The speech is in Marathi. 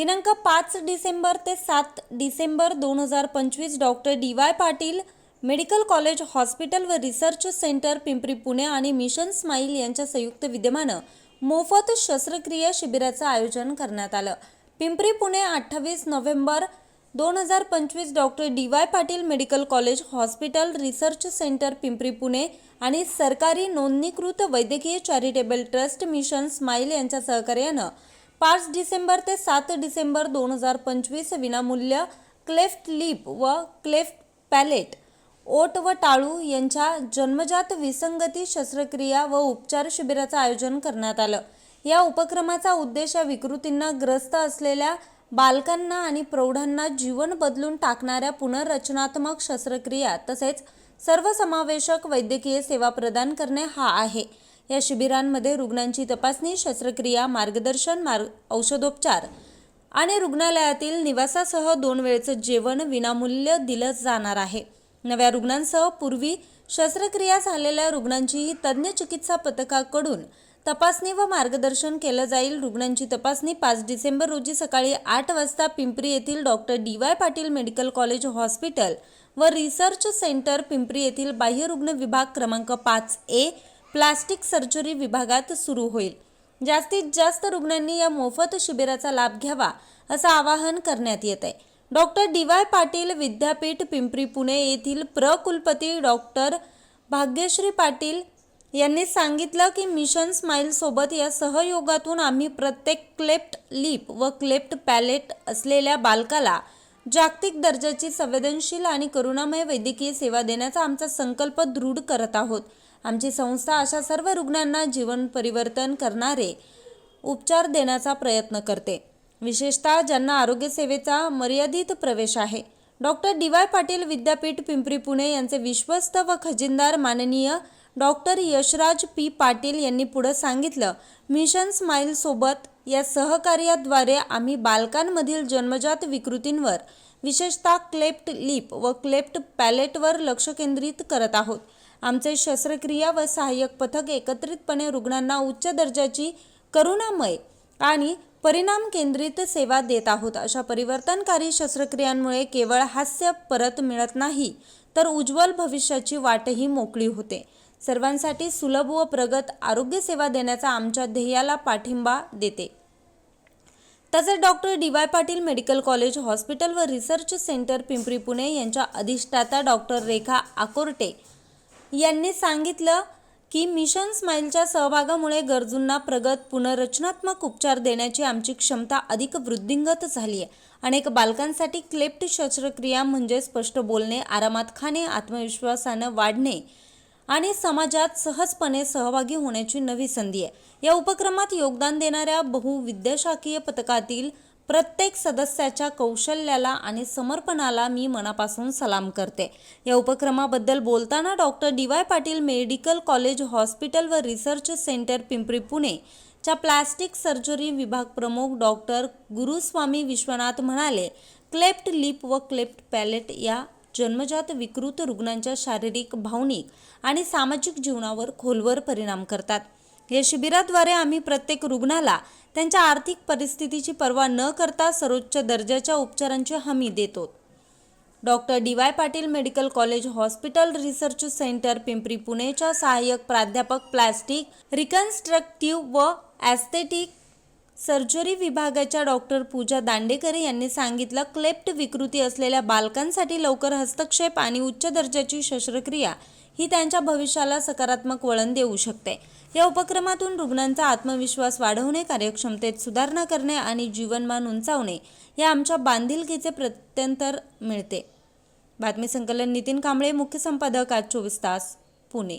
दिनांक पाच डिसेंबर ते सात डिसेंबर दोन हजार पंचवीस doctor D Y Patil medical college hospital व रिसर्च सेंटर पिंपरी पुणे आणि मिशन स्माईल यांच्या संयुक्त विद्यमानं मोफत शस्त्रक्रिया शिबिराचं आयोजन करण्यात आलं. पिंपरी पुणे अठ्ठावीस नोव्हेंबर दोन हजार पंचवीस doctor D Y Patil medical college hospital research center Pimpri Pune आणि सरकारी नोंदणीकृत वैद्यकीय चॅरिटेबल ट्रस्ट मिशन स्माईल यांच्या सहकार्यानं पाच डिसेंबर ते सात डिसेंबर दोन हजार पंचवीस विनामूल्य क्लेफ्ट लिप व क्लेफ्ट पॅलेट ओट व टाळू यांच्या जन्मजात विसंगती शस्त्रक्रिया व उपचार शिबिराचं आयोजन करण्यात आलं. या उपक्रमाचा उद्देश या विकृतींना ग्रस्त असलेल्या बालकांना आणि प्रौढांना जीवन बदलून टाकणाऱ्या पुनर्रचनात्मक शस्त्रक्रिया तसेच सर्वसमावेशक वैद्यकीय सेवा प्रदान करणे हा आहे. या शिबिरांमध्ये रुग्णांची तपासणी शस्त्रक्रिया मार्गदर्शन मार्ग औषधोपचार आणि रुग्णालयातील निवासासह दोन वेळचं जेवण विनामूल्य दिलं जाणार आहे. नव्या रुग्णांसह पूर्वी शस्त्रक्रिया झालेल्या रुग्णांचीही तज्ज्ञ चिकित्सा पथकाकडून तपासणी व मार्गदर्शन केलं जाईल. रुग्णांची तपासणी पाच डिसेंबर रोजी सकाळी आठ वाजता पिंपरी येथील doctor D Y Patil medical college hospital व रिसर्च सेंटर पिंपरी येथील बाह्यरुग्ण विभाग क्रमांक पाच ए प्लास्टिक सर्जरी विभागात सुरू होईल. जास्तीत जास्त रुग्णांनी या मोफत शिबिराचा लाभ घ्यावा असं आवाहन करण्यात येत आहे. Doctor D. वाय. पाटील विद्यापीठ पिंपरी पुणे येथील प्रकुलपती डॉक्टर भाग्यश्री पाटील यांनी सांगितलं की मिशन स्माईल सोबत या सहयोगातून आम्ही प्रत्येक क्लेप्ट लिप व क्लेप्ट पॅलेट असलेल्या बालकाला जागतिक दर्जाची संवेदनशील आणि करुणामय वैद्यकीय सेवा देण्याचा आमचा संकल्प दृढ करत आहोत. आमची संस्था अशा सर्व रुग्णांना जीवन परिवर्तन करणारे उपचार देण्याचा प्रयत्न करते. विशेषतः ज्यांना आरोग्यसेवेचा मर्यादित प्रवेश आहे. Doctor D. वाय. पाटील विद्यापीठ पिंपरी पुणे यांचे विश्वस्त व खजिनदार माननीय डॉक्टर यशराज पी. पाटील यांनी पुढं सांगितलं मिशन स्माईलसोबत या सहकार्याद्वारे आम्ही बालकांमधील जन्मजात विकृतींवर विशेषतः क्लेप्ट लिप व क्लेप्ट पॅलेटवर लक्ष केंद्रित करत आहोत. आमचे शस्त्रक्रिया व सहाय्यक पथक एकत्रितपणे रुग्णांना उच्च दर्जाची करुणामय आणि परिणाम केंद्रित सेवा देत आहोत. अशा परिवर्तनकारी शस्त्रक्रियांमुळे केवळ हास्य परत मिळत नाही तर उज्ज्वल भविष्याची वाटही मोकळी होते. सर्वांसाठी सुलभ व प्रगत आरोग्यसेवा देण्याचा आमच्या ध्येयाला पाठिंबा देते. तसेच doctor D Y Patil medical college hospital व रिसर्च सेंटर पिंपरी पुणे यांच्या अधिष्ठाता डॉक्टर रेखा आकोर्टे यांनी सांगितलं की मिशन स्माईलच्या सहभागामुळे गरजूंना प्रगत पुनर्रचनात्मक उपचार देण्याची आमची क्षमता अधिक वृद्धिंगत झाली आहे अनेक बालकांसाठी क्लेप्ट शस्त्रक्रिया म्हणजे स्पष्ट बोलणे आरामात खाणे आत्मविश्वासानं वाढणे आणि समाजात सहजपणे सहभागी होण्याची नवी संधी आहे. या उपक्रमात योगदान देणाऱ्या बहुविद्याशाखीय पथकातील प्रत्येक सदस्याच्या कौशल्याला आणि समर्पणाला मी मनापासून सलाम करते. या उपक्रमाबद्दल बोलताना doctor D Y Patil medical college hospital व रिसर्च सेंटर पिंपरी पुणे च्या प्लास्टिक सर्जरी विभाग प्रमुख डॉक्टर गुरुस्वामी विश्वनाथ म्हणाले क्लेप्ट लिप व क्लेप्ट पॅलेट या जन्मजात विकृत रुग्णांच्या शारीरिक भावनिक आणि सामाजिक जीवनावर खोलवर परिणाम करतात. या शिबिराद्वारे आम्ही प्रत्येक रुग्णाला त्यांच्या आर्थिक परिस्थितीची पर्वा न करता सर्वोच्च दर्जाच्या उपचारांची हमी देतो. Doctor D. Y. Patil medical college hospital research center Pimpri पुणेच्या सहाय्यक प्राध्यापक प्लास्टिक रिकन्स्ट्रक्टिव्ह व ॲस्थेटिक सर्जरी विभागाच्या डॉक्टर पूजा दांडेकर यांनी सांगितलं क्लेप्ट विकृती असलेल्या बालकांसाठी लवकर हस्तक्षेप आणि उच्च दर्जाची शस्त्रक्रिया ही त्यांच्या भविष्याला सकारात्मक वळण देऊ शकते. या उपक्रमातून रुग्णांचा आत्मविश्वास वाढवणे कार्यक्षमतेत सुधारणा करणे आणि जीवनमान उंचावणे या आमच्या बांधिलकीचे प्रत्यंतर मिळते. बातमी संकलन नितीन कांबळे मुख्य संपादक आज चोवीस तास पुणे.